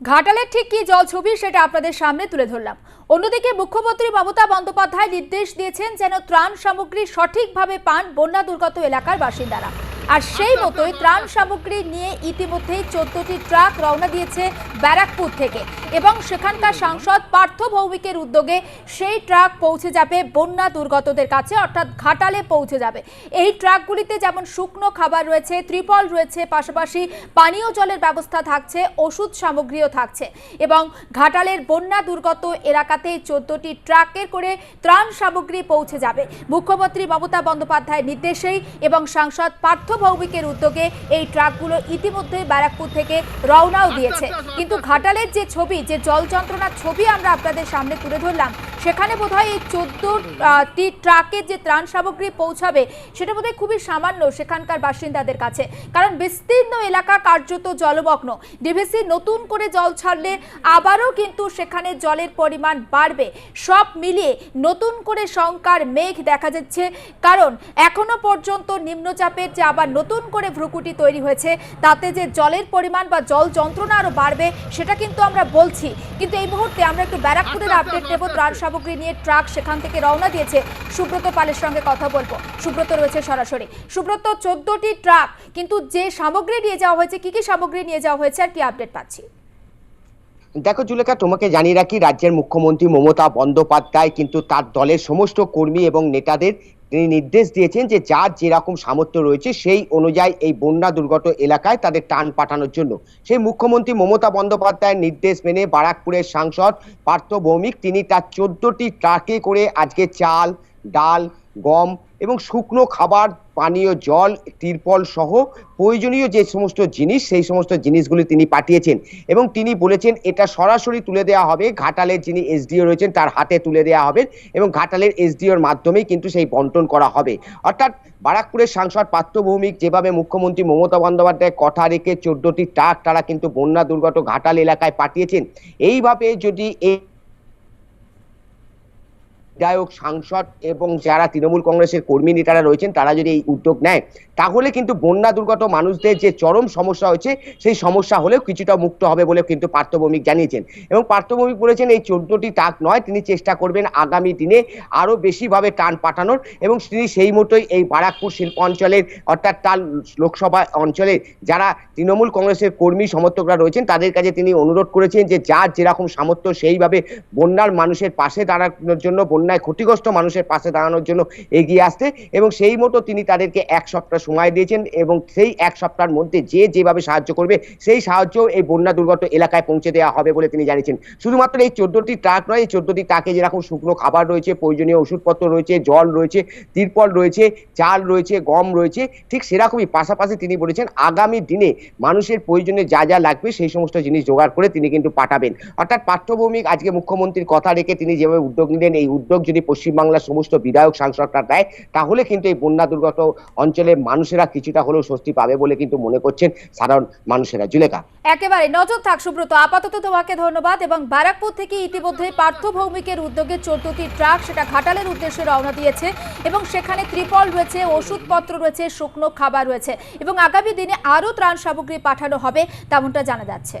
ঘাটালের ঠিক কি জল ছবি সেটা আপনাদের সামনে তুলে ধরলাম। অন্যদিকে মুখ্যমন্ত্রী মমতা বন্দ্যোপাধ্যায় নির্দেশ দিয়েছেন যেন ত্রাণ সামগ্রী সঠিকভাবে পান বন্যা দুর্গত এলাকার বাসিন্দারা। আর সেই মতোই ত্রাণ সামগ্রী নিয়ে ইতিমধ্যেই চোদ্দটি ট্রাক রওনা দিয়েছে ব্যারাকপুর থেকে। এবং সেখানকার সাংসদ পার্থ ভৌমিকের উদ্যোগে সেই ট্রাক পৌঁছে যাবে বন্যা দুর্গতদের কাছে, অর্থাৎ ঘাটালে পৌঁছে যাবে। এই ট্রাকগুলিতে যেমন শুকনো খাবার রয়েছে, ত্রিপল রয়েছে, পাশাপাশি পানীয় জলের ব্যবস্থা থাকছে, ওষুধ সামগ্রীও থাকছে। এবং ঘাটালের বন্যা দুর্গত এলাকাতে চোদ্দটি ট্রাকের করে ত্রাণ সামগ্রী পৌঁছে যাবে। মুখ্যমন্ত্রী মমতা বন্দ্যোপাধ্যায়ের নির্দেশেই এবং সাংসদ পার্থ ভৌমিকের উদ্যোগে এই ট্রাকগুলো ইতিমধ্যে ব্যারাকপুর থেকে রওনাও দিয়েছে। কিন্তু ঘাটালের যে ছবি যে জল যন্ত্রণার ছবি আমরা আপনাদের সামনে তুলে ধরলাম সেখানে বোধহয় এই চোদ্দটি ট্রাকে যে ত্রাণ সামগ্রী পৌঁছাবে সেটা বোধহয় খুবই সামান্য সেখানকার বাসিন্দাদের কাছে। কারণ বিস্তীর্ণ এলাকা কার্যত জলমগ্ন। ডিভিসি নতুন করে জল ছাড়লে আবারও কিন্তু সেখানে জলের পরিমাণ বাড়বে। সব মিলিয়ে নতুন করে শঙ্কার মেঘ দেখা যাচ্ছে। কারণ এখনও পর্যন্ত নিম্নচাপের যে আবার নতুন করে ভ্রুকুটি তৈরি হয়েছে তাতে যে জলের পরিমাণ বা জল যন্ত্রণা আরও বাড়বে সেটা কিন্তু আমরা বলছি। কিন্তু এই মুহূর্তে আমরা একটু ব্যারাকপুরের আপডেট নেব ত্রাণ সামগ্রী নিয়ে ট্রাক সেখান থেকে রওনা দিয়েছে। সুব্রত পালের সঙ্গে কথা বলব। সুব্রত রয়েছে সরাসরি। সুব্রত, চোদ্দটি ট্রাক, কিন্তু যে সামগ্রী নিয়ে যাওয়া হয়েছে, কি কি সামগ্রী নিয়ে যাওয়া হয়েছে আর কি আপডেট পাচ্ছি? দেখো জুলেখা, তোমাকে জানিয়ে রাখি, রাজ্যের মুখ্যমন্ত্রী মমতা বন্দ্যোপাধ্যায় কিন্তু তার দলের সমস্ত কর্মী এবং নেতাদের তিনি নির্দেশ দিয়েছেন যে যার যেরকম সামর্থ্য রয়েছে সেই অনুযায়ী এই বন্যা দুর্গত এলাকায় তাদের টান পাঠানোর জন্য। সেই মুখ্যমন্ত্রী মমতা বন্দ্যোপাধ্যায়ের নির্দেশ মেনে বারাকপুরের সাংসদ পার্থ ভৌমিক, তিনি তার চোদ্দটি ট্রাকে করে আজকে চাল, ডাল, গম এবং শুকনো খাবার পানীয় জল, তিরপল সহ প্রয়োজনীয় যে সমস্ত জিনিস, সেই সমস্ত জিনিসগুলি তিনি পাঠিয়েছেন। এবং তিনি বলেছেন, এটা সরাসরি তুলে দেওয়া হবে। ঘাটালের যিনি এসডিও রয়েছেন, তার হাতে তুলে দেওয়া হবে এবং ঘাটালের এসডিওর মাধ্যমেই কিন্তু সেই বন্টন করা হবে। অর্থাৎ বারাকপুরের সাংসদ পার্থ ভৌমিক যেভাবে মুখ্যমন্ত্রী মমতা বন্দ্যোপাধ্যায় কথা রেখে চোদ্দটি ট্রাক তারা কিন্তু বন্যা দুর্গত ঘাটাল এলাকায় পাঠিয়েছেন, এইভাবে যদি এই বিধায়ক, সাংসদ এবং যারা তৃণমূল কংগ্রেসের কর্মী নেতারা রয়েছেন, তারা যদি এই উদ্যোগ নেয়, তাহলে কিন্তু বন্যা দুর্গত মানুষদের যে চরম সমস্যা হয়েছে, সেই সমস্যা হলেও কিছুটা মুক্ত হবে বলে কিন্তু পার্থভৌমিক জানিয়েছেন। এবং পার্থভৌমিক বলেছেন, এই চোদ্দটি টাক নয়, তিনি চেষ্টা করবেন আগামী দিনে আরও বেশিভাবে টান পাঠানোর এবং তিনি সেই মতোই এই বারাকপুর শিল্প অঞ্চলের, অর্থাৎ তার লোকসভা অঞ্চলে যারা তৃণমূল কংগ্রেসের কর্মী সমর্থকরা রয়েছেন, তাদের কাছে তিনি অনুরোধ করেছেন যে যার যেরকম সামর্থ্য, সেইভাবে বন্যার মানুষের পাশে দাঁড়ানোর জন্য বন্যায় ক্ষতিগ্রস্ত মানুষের পাশে দাঁড়ানোর জন্য এগিয়ে আসতে এবং সেই মতো তিনি তাদেরকে এক সপ্তাহ সময় দিয়েছেন এবং সেই এক সপ্তাহের মধ্যে যে যেভাবে সাহায্য করবে, সেই সাহায্য এই বন্যা দুর্গত এলাকায় পৌঁছে দেওয়া হবে বলে তিনি জানিয়েছেন। শুধুমাত্র এই চোদ্দটি ট্রাক নয়, এই চোদ্দটি ট্রাকে যেরকম শুকনো খাবার রয়েছে, প্রয়োজনীয় ওষুধপত্র রয়েছে, জল রয়েছে, তিরপল রয়েছে, চাল রয়েছে, গম রয়েছে, ঠিক সেরকমই পাশাপাশি তিনি বলেছেন, আগামী দিনে মানুষের প্রয়োজনে যা যা লাগবে সেই সমস্ত জিনিস জোগাড় করে তিনি কিন্তু পাঠাবেন। অর্থাৎ পাঠ্যভৌমিক আজকে মুখ্যমন্ত্রীর কথা রেখে তিনি যেভাবে উদ্যোগ নিলেন, এই উদ্যোগ যদি পশ্চিমবাংলার সমস্ত বিধায়ক, সাংসদরা দেয়, তাহলে কিন্তু এই বন্যা দুর্গত অঞ্চলের মানুষেরা কিছুটা হলেও স্বস্তি পাবে বলে কিন্তু মনে করছেন সাধারণ মানুষেরা। জুলেখা। একেবারে নজর থাক সুব্রত, আপাতত তোমাকে ধন্যবাদ এবং ব্যারাকপুর থেকে ইতিমধ্যে পার্থ ভৌমিকের উদ্যোগে চোদ্দটি ট্রাক সেটা ঘাটালের উদ্দেশ্যে রওনা দিয়েছে এবং সেখানে ত্রিপল রয়েছে, ওষুধপত্র রয়েছে, শুকনো খাবার রয়েছে এবং আগামী দিনে আরও ত্রাণ সামগ্রী পাঠানো হবে তেমনটা জানা যাচ্ছে।